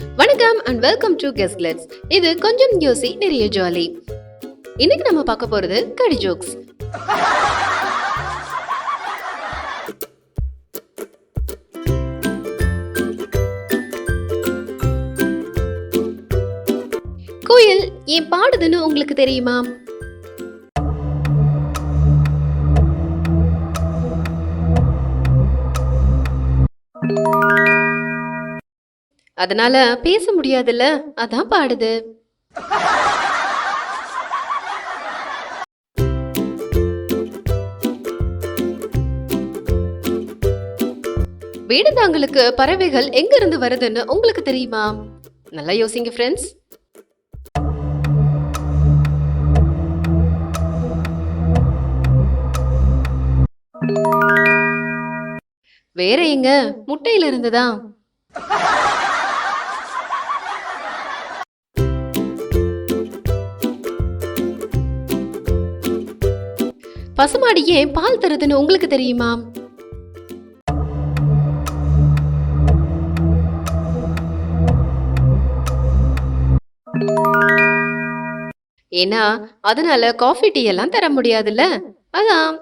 வணக்கம் and welcome to கெஸ்ட்லெட்ஸ் இது கொஞ்சம் யோசி நிறைய ஜாலி இன்னைக்கு நம்ம பார்க்க போறது கடி ஜோக்ஸ் கோயில் ஏன் பாடுதுன்னு உங்களுக்கு தெரியுமா? அதனால பேச முடியாதுல்ல? அதான் பாடுது. வேடந்தாங்களுக்கு பறவைகள் எங்க இருந்து வருதுன்னு உங்களுக்கு தெரியுமா? நல்லா யோசிங்க ஃப்ரெண்ட்ஸ் வேற எங்க? முட்டையில இருந்துதான் பசுமாடு ஏன் பால் தருதுன்னு உங்களுக்கு தெரியுமா? ஏன்னா அதனால காஃபி டீ எல்லாம் தர முடியாதுல்ல? அதான்.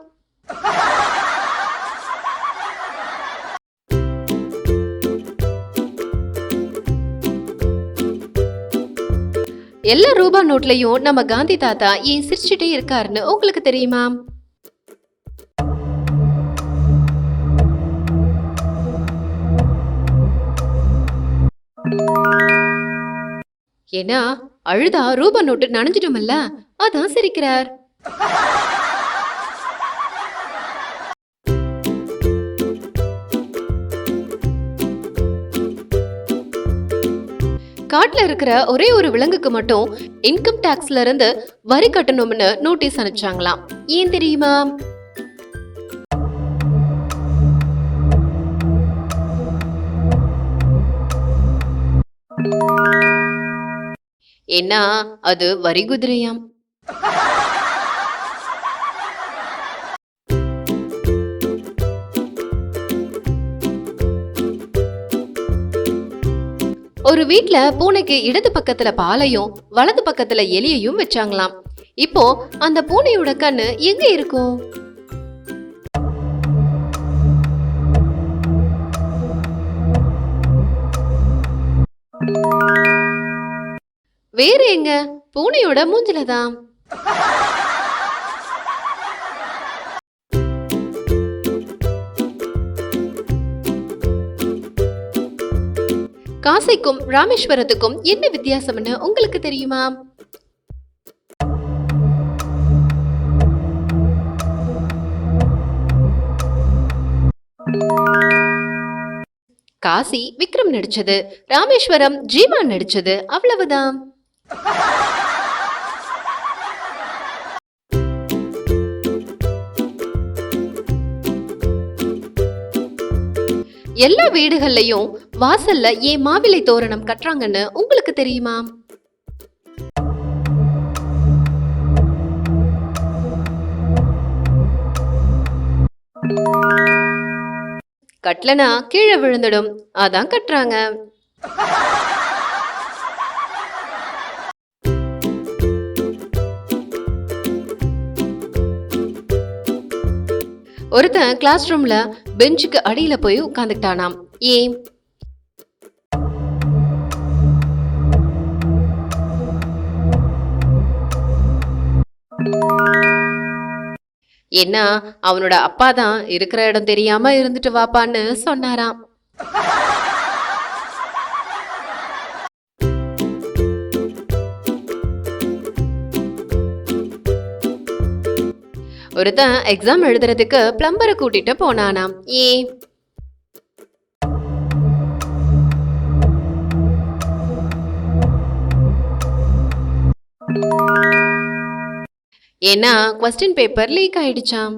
எல்லா ரூபா நோட்லயும் நம்ம காந்தி தாத்தா ஏன் சிரிச்சுட்டே இருக்காருன்னு உங்களுக்கு தெரியுமா? ஏன்னா அழுதா ரூபா நோட்டு நனைஞ்சிடும்ல அதான் சிரிக்கிறார். காட்டுல இருக்கிற ஒரே ஒரு விலங்குக்கு மட்டும் இன்கம் டாக்ஸ்ல இருந்து வரி கட்டணும்னு நோட்டீஸ் அனுப்பிச்சாங்களாம். ஏன் தெரியுமா? ஏன்னா அது வரி குதிரையாம். ஒரு வீட்ல பூனைக்கு இடது பக்கத்துல பாலையும் வலது பக்கத்துல எலியையும் வச்சாங்களாம். இப்போ அந்த பூனையோட கண்ணு எங்க இருக்கும்? வேற எங்க? பூனையோட மூஞ்சில தான் காசைக்கும் ராமேஸ்வரத்துக்கும் என்ன வித்தியாசம்னு உங்களுக்கு தெரியுமா? காசி விக்ரம் நடிச்சது ராமேஸ்வரம் ஜீவா நடிச்சது அவ்வளவுதான். எல்லா வீடுகள்லயும் வாசல்ல ஏன் மாவிலை தோரணம் கட்டுறாங்கன்னு உங்களுக்கு தெரியுமா? கட்டலனா கீழே விழுந்துடும். அதான் கட்டுறாங்க. ஒருத்தன் கிளாஸ் ரூம்ல பெஞ்சுக்கு அடியில போய் உட்காந்துக்கிட்டானாம் ஏன்? ஏன்னா அவனோட அப்பா தான் இருக்கிற இடம் தெரியாம இருந்துட்டு வாப்பான்னு சொன்னாராம். ஒருத்தன் எக்ஸாம் எழுதுறதுக்கு பிளம்பரை கூட்டிட்டு போனானாம். ஏன் ஏன்னா கொஸ்டின் பேப்பர் லீக் ஆயிடுச்சாம்.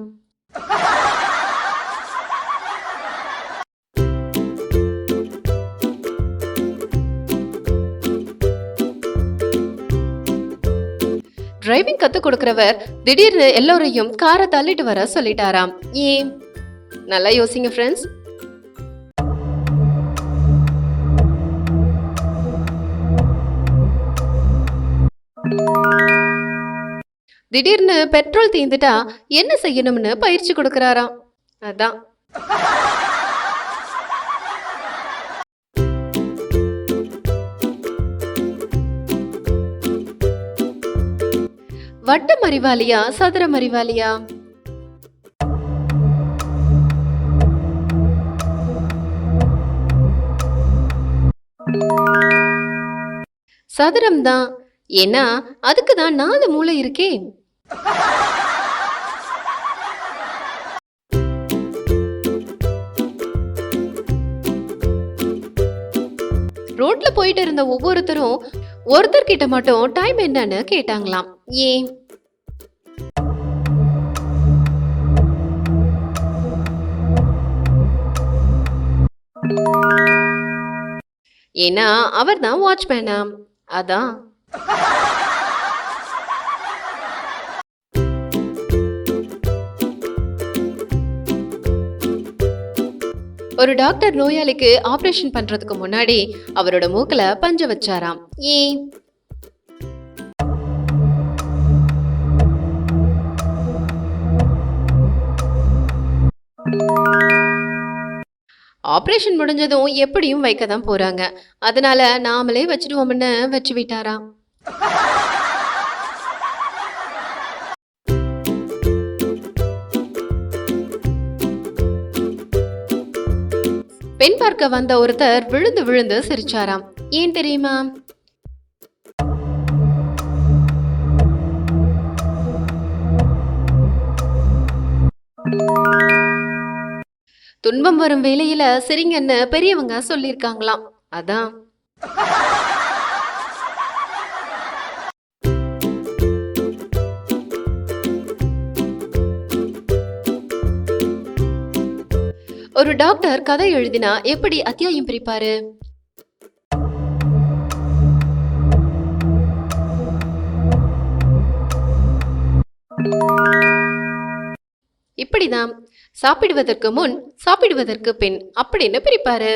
டிரைவிங் கத்து கொடுக்கிறவர் திடீர்னு எல்லோரையும் காரை தள்ளிட்டு வர சொல்லிட்டாராம். ஏன்? நல்லா யோசிங்க ஃப்ரெண்ட்ஸ் திடீர்னு பெட்ரோல் தீந்துட்டா என்ன செய்யணும்னு பயிற்சி கொடுக்கறாராம். அதான். வட்டம் அறிவாளியா சதுரம் அறிவாளியா சதுரம் தான். ஏன்னா அதுக்கு தான் நாலு மூளை இருக்கே. ரோட்ல போயிட்டு இருந்த ஒவ்வொருத்தரும் ஒருத்தர் கிட்ட மட்டும் டைம் என்னன்னு கேட்டாங்களாம். ஏ ஏன்னா அவர் தான் வாட்ச்மேனா அதான். ஒரு டாக்டர் நோயாளிக்கு ஆபரேஷன் பண்றதுக்கு முன்னாடி அவரோட மூக்குல பஞ்ச வச்சாராம். ஏன் ஆப்ரேஷன் முடிஞ்சதும் எப்படியும் வைக்க தான் போறாங்க. அதனால நாமளே வச்சிடுவோம்னு வச்சு விட்டாராம் பெண் பார்க்க வந்த ஒருத்தர் விழுந்து விழுந்து சிரிச்சாராம். ஏன் தெரியுமா? துன்பம் வரும் வேளையில சரிங்கன்னு பெரியவங்க சொல்லியிருக்காங்களாம். அதான். ஒரு டாக்டர் கதை எழுதினா எப்படி அத்தியாயம் பிரிப்பாரு? இப்படிதான் சாப்பிடுவதற்கு முன் சாப்பிடுவதற்கு பின் அப்படின்னு பிரிப்பாரு.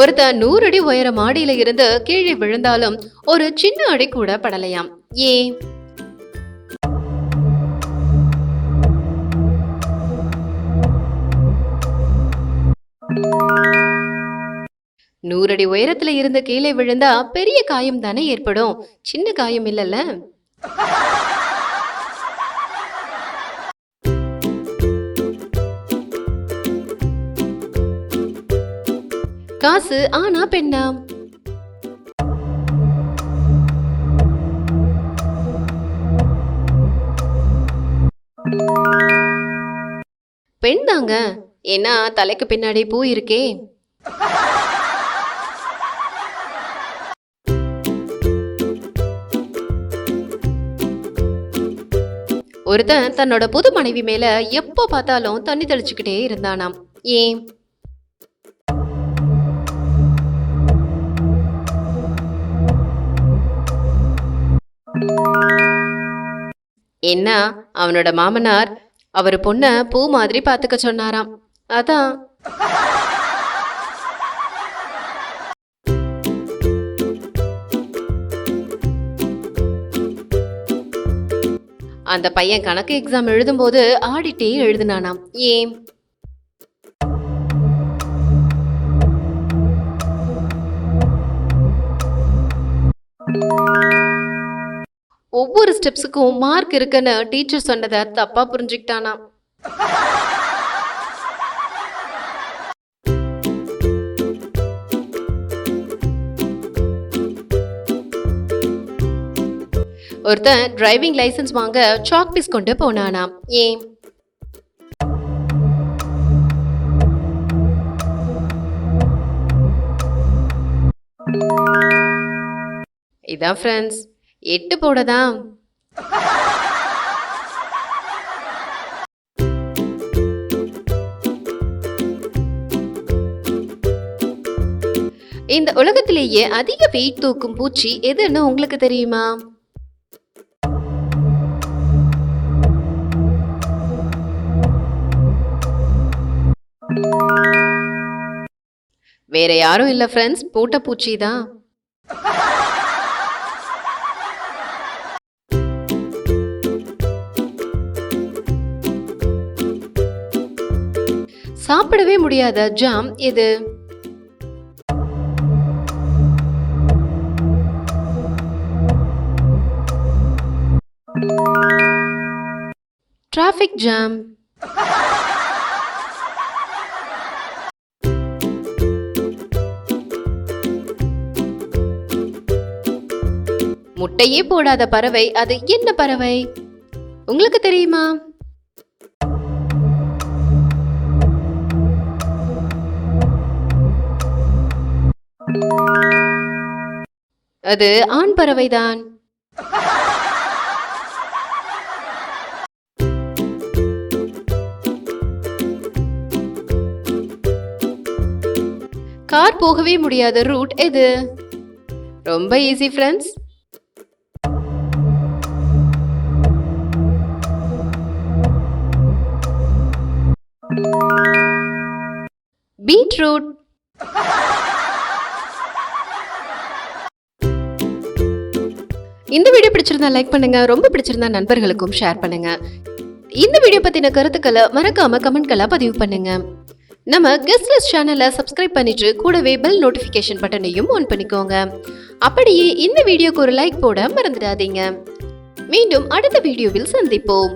ஒருத்தன் நூறு அடி உயர மாடியில இருந்து கீழே விழுந்தாலும் ஒரு சின்ன அடி கூட படலையாம். ஏன் நூறடி உயரத்துல இருந்து கீழே விழுந்தா பெரிய காயம் தானே ஏற்படும். சின்ன காயம் இல்லல்ல. காசு ஆனா பெண்ணா? பெண் தாங்க. ஏன்னா தலைக்கு பின்னாடி பூ இருக்கே. ஒருத்தன் தன்னோட புது மனைவி மேல எப்போ பார்த்தாலும் தண்ணி தெளிச்சுக்கிட்டே இருந்தானாம். ஏன்? என்ன? அவனோட மாமனார் அவர் பொண்ண பூ மாதிரி பாத்துக்க சொன்னாராம். அதான். அந்த பையன் கணக்கு எக்ஸாம் எழுதும்போது ஆடிட்டே எழுதுனானாம். ஏன்? ஒவ்வொரு ஸ்டெப்ஸுக்கும் மார்க் இருக்குன்னு டீச்சர் சொன்னதை தப்பா புரிஞ்சுக்கிட்டானா ஒருத்தன் டிரைவிங் லைசென்ஸ் வாங்க சாக் பீஸ் கொண்டு போனானாம். ஏன்? இதான் ஃப்ரெண்ட்ஸ் எட்டு போடதான் இந்த உலகத்திலேயே அதிக வெயிட் தூக்கும் பூச்சி எதுன்னு உங்களுக்கு தெரியுமா? வேற யாரும் இல்ல ஃப்ரெண்ட்ஸ் பூட்டப்பூச்சி தான் சாப்பிடவே முடியாத ஜாம் எது? டிராஃபிக் ஜாம் முட்டையே போடாத பறவை. அது என்ன பறவை? உங்களுக்கு தெரியுமா? அது ஆண் பறவைதான். கார் போகவே முடியாத ரூட் எது? ரொம்ப ஈஸி ஃப்ரெண்ட்ஸ் பீட்ரூட். இந்த வீடியோ பிடிச்சிருந்தா லைக் பண்ணுங்க ரொம்ப பிடிச்சிருந்தா நண்பர்களுக்கும் ஷேர் பண்ணுங்க. இந்த வீடியோ பத்தின கருத்துக்களை மறக்காம கமெண்ட்களா பதிவு பண்ணுங்க. நம்ம கெஸ்ட்லெஸ் சேனலை சப்ஸ்கிரைப் பண்ணிட்டு கூடவே பெல் நோட்டிஃபிகேஷன் பட்டனையும் ஆன் பண்ணிக்கோங்க. அப்படியே இந்த வீடியோக்கு ஒரு லைக் போட மறந்துடாதீங்க. மீண்டும் அடுத்த வீடியோவில் சந்திப்போம்.